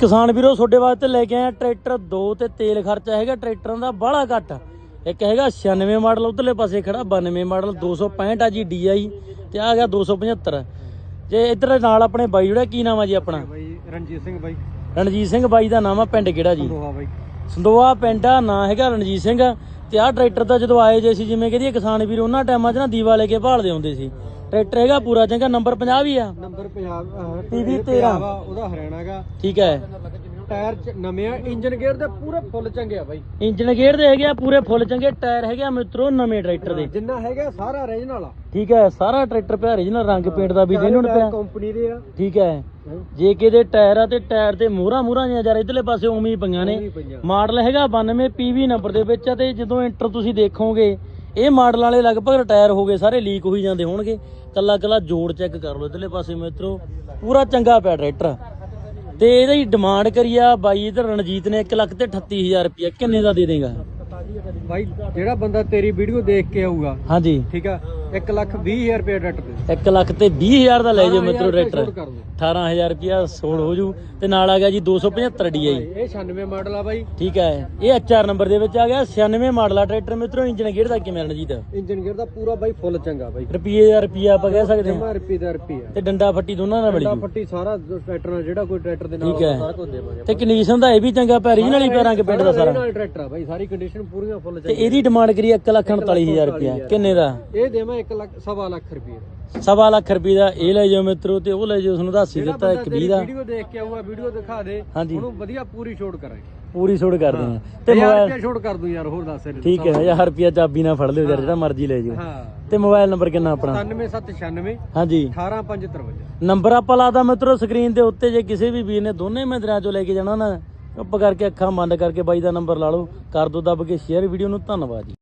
ਕਿਸਾਨ ਵੀਰੋ ਤੁਹਾਡੇ ਵਾਸਤੇ ਲੈ ਕੇ ਆਇਆ ਟਰੈਕਟਰ 2 ਤੇ ਤੇਲ ਖਰਚਾ ਹੈਗਾ ਟਰੈਕਟਰਾਂ ਦਾ ਬਾਹਲਾ ਘੱਟ। ਇੱਕ ਹੈਗਾ 96 ਮਾਡਲ ਉਧਰਲੇ ਪਾਸੇ ਖੜਾ 92 ਮਾਡਲ 265 ਆ ਜੀ DI ਤੇ ਆ ਗਿਆ 275 ਜੇ ਇੱਧਰ ਨਾਲ ਆਪਣੇ ਬਾਈ ਜਿਹੜਾ ਕੀ ਨਾਮ ਆ ਜੀ ਆਪਣਾ? ਬਾਈ ਰਣਜੀਤ ਸਿੰਘ ਬਾਈ। ਰਣਜੀਤ ਸਿੰਘ ਬਾਈ ਦਾ ਨਾਮ ਆ ਪਿੰਡ ਕਿਹੜਾ ਜੀ? ਦੋਹਾ ਬਾਈ। ਸੰਦੋਆ ਪਿੰਡ ਆ ਨਾਂ ਹੈਗਾ ਰਣਜੀਤ ਸਿੰਘ। ਤੇ ਆਹ ਟਰੈਕਟਰ ਦਾ ਜਦੋਂ ਆਏ ਜੇ ਸੀ ਜਿਵੇਂ ਕਹਦੀਏ ਕਿਸਾਨ ਵੀਰ ਉਹਨਾਂ ਟਾਈਮਾਂ 'ਚ ਨਾ ਦੀਵਾ ਲੈ ਕੇ ਭਾਲਦੇ ਹੁੰਦੇ ਸੀ। ਟਰੈਕਟਰ ਹੈਗਾ ਪੂਰਾ ਚੰਗਾ ਨੰਬਰ 50 ਵੀ ਆ। ਨੰਬਰ ਪੰਜਾਬ PV ਇਹ 13 ਪੰਜਾਬ ਆ, ਉਹਦਾ ਹਰਿਆਣਾ ਗਾ ਠੀਕ ਹੈ। ਟਾਇਰ ਚ ਨਵੇਂ ਆ ਇੰਜਨ ਗੇਅਰ ਦੇ ਪੂਰੇ ਫੁੱਲ ਚੰਗੇ ਆ ਬਾਈ। ਇੰਜਨ ਗੇਅਰ ਦੇ ਹੈਗੇ ਆ ਪੂਰੇ ਫੁੱਲ ਚੰਗੇ ਟਾਇਰ ਹੈਗੇ ਆ ਮਿੱਤਰੋ ਨਵੇਂ ਟਰੈਕਟਰ ਦੇ। ਜਿੰਨਾ ਹੈਗਾ ਸਾਰਾ ਓਰੀਜਨਲ ਆ। ਠੀਕ ਹੈ ਸਾਰਾ ਟਰੈਕਟਰ ਪਿਆ original ਰੰਗ ਪੇਂਟ ਦਾ ਵੀ ਜਿਹਨੂੰ ਪਿਆ। ਕੰਪਨੀ ਦੇ ਆ। ਠੀਕ ਹੈ। ਜੇਕੇ ਦੇ ਟਾਇਰ ਆ ਤੇ ਟਾਇਰ ਤੇ ਮੋਹਰਾਂ ਮੋਹਰਾਂ ਜਿਹਾ ਯਾਰ ਇਧਰਲੇ ਪਾਸੇ ਉਵੇਂ ਹੀ ਪਈਆਂ ਨੇ। ਮਾਡਲ ਹੈਗਾ 92 PV ਨੰਬਰ ਦੇ ਵਿੱਚ ਆ ਤੇ ਜਦੋਂ ਇੰਟਰ ਤੁਸੀਂ ਦੇਖੋਗੇ ਇਹ ਮਾਡਲ ਵਾਲੇ ਲਗਭਗ ਰਿਟਾਇਰ ਹੋ ਗਏ ਸਾਰੇ ਲੀਕ ਹੋਈ ਜਾਂਦੇ ਹੋਣਗੇ। ਕੱਲਾ ਕੱਲਾ ਜੋੜ ਚੈੱਕ ਕਰ ਲਓ ਇਧਰਲੇ ਪਾਸੇ ਮਿੱਤਰੋ। ਪੂਰਾ ਚੰਗਾ ਪਿਆ ਟਰੈਕਟਰ ਤੇ ਇਹਦੀ ਡਿਮਾਂਡ ਕਰੀ ਆ ਬਾਈ ਇਧਰ ਰਣਜੀਤ ਨੇ 1 ਲੱਖ ਤੇ 38000 ਰੁਪਏ ਕਿੰਨੇ ਦਾ ਦੇ ਦੇਗਾ? ਬਾਈ ਜਿਹੜਾ ਬੰਦਾ ਤੇਰੀ ਵੀਡੀਓ ਦੇਖ ਕੇ ਆਊਗਾ ਹਾਂਜੀ। ਠੀਕ ਆ 1 ਲੱਖ 20 ਹਜ਼ਾਰ ਰੁਪਏ ਡੱਟ ਦੇ 1 ਲੱਖ ਤੇ 20000 ਦਾ ਲੈ ਜਾਓ ਮਿੱਤਰੋ ਟਰੈਕਟਰ। ਕਰ ਦੋ 18000 ਰੁਪਿਆ ਸੋਲ ਹੋ ਜੂ। ਤੇ ਨਾਲ ਆ ਗਿਆ ਜੀ 275 DI ਇਹ 96 ਮਾਡਲ ਆ ਬਾਈ। ਠੀਕ ਹੈ। ਇਹ HR ਨੰਬਰ ਦੇ ਵਿੱਚ ਆ ਗਿਆ। 96 ਮਾਡਲ ਆ ਟਰੈਕਟਰ ਮਿੱਤਰੋ। ਇੰਜਨ ਗੇਅਰ ਦਾ ਕਿਵੇਂ ਰਣਜੀਤ ਇੰਜਨ ਗੇਅਰ ਦਾ ਪੂਰਾ ਬਾਈ ਫੁੱਲ ਚੰਗਾ ਬਾਈ। ਰੁਪਏ ਦਾ ਰੁਪਿਆ ਆਪਾਂ ਕਹਿ ਸਕਦੇ ਹਾਂ। ਰੁਪਏ ਦਾ ਰੁਪਿਆ ਤੇ ਡੰਡਾ ਫੱਟੀ ਦੋਨਾਂ ਨਾਲ ਮਿਲ ਡੰਡਾ ਫੱਟੀ ਸਾਰਾ ਟਰੈਕਟਰ ਨਾਲ ਜਿਹੜਾ ਕੋਈ ਟਰੈਕਟਰ ਦੇ ਨਾਲ। ਸਾਰਾ ਕੁਝ ਦੇਵਾਂਗੇ ਤੇ ਕੰਡੀਸ਼ਨ ਦਾ ਇਹ ਵੀ ਚੰਗਾ ਪੈ ਰੀਜਨਲ ਹੀ ਪਿਆ ਰੰਗ ਪਿੰਡ ਦਾ ਸਾਰਾ। ਟਰੈਕਟਰ ਆ ਬਾਈ ਸਾਰੀ ਕੰਡੀਸ਼ਨ ਪੂਰੀਆਂ ਫੁੱਲ ਤੇ ਚੰਗੀ ਇਹਦੀ ਡਿਮਾਂਡ ਕਰੀ 1 ਲੱਖ 49000 ਰੁਪਿਆ ਕਿੰਨੇ ਦਾ? ਇਹ ਦੇਵਾਂ 1 ਲੱਖ ਸਵਾ ਲੱਖ ਰੁਪਏ ਦਾ। ਸਵਾ ਲੱਖ ਰੁਪਏ ਦਾ ਇਹ ਲੈ ਜਾਓ ਮਿੱਤਰੋ ਤੇ ਉਹ ਲੈ ਜਾਓ ਤੁਹਾਨੂੰ ਦੱਸ ਹੀ ਦਿੱਤਾ ਇੱਕ 20 ਦਾ। ਵੀਡੀਓ ਦੇਖ ਕੇ ਆਊਗਾ ਵੀਡੀਓ ਦਿਖਾ ਦੇ ਉਹਨੂੰ ਵਧੀਆ ਪੂਰੀ ਛੋਟ ਕਰਾਂਗੇ। ਪੂਰੀ ਛੋੜ ਕਰਦੇ ਆ ਤੇ ਤੇ ਮੋਬਾਈਲ ਰੁਪਏ ਛੋਟ ਕਰ ਦੂੰ ਯਾਰ ਹੋਰ ਦੱਸ ਇਹਨੂੰ। ਠੀਕ ਹੈ 1000 ਰੁਪਿਆ ਚਾਬੀ ਨਾਲ ਫੜ ਲਿਓ ਯਾਰ ਜਿਹੜਾ ਮਰਜ਼ੀ ਲੈ ਜਾਓ। ਤੇ ਮੋਬਾਈਲ ਨੰਬਰ ਕਿੰਨਾ ਆਪਣਾ? 9796 ਹਾਂਜੀ। 18553 ਨੰਬਰ ਆਪਾਂ ਲਾਦਾ ਮਿੱਤਰੋ ਸਕਰੀਨ ਦੇ ਉੱਤੇ ਜੇ ਕਿਸੇ ਵੀ ਵੀਰ ਨੇ ਦੋਨੇ ਮਹਿੰਦਰਾਂ ਚੋਂ ਲੈ ਕੇ ਜਾਣਾ ਨਾ ਚੁੱਪ ਕਰਕੇ ਅੱਖਾਂ ਬੰਦ ਕਰਕੇ ਬਾਈ ਦਾ ਨੰਬਰ ਲਾ ਲਓ। ਕਰ ਦੋ ਦੱਬ ਕੇ ਸ਼ੇਅਰ ਵੀਡੀਓ ਨੂੰ ਧੰਨਵਾਦ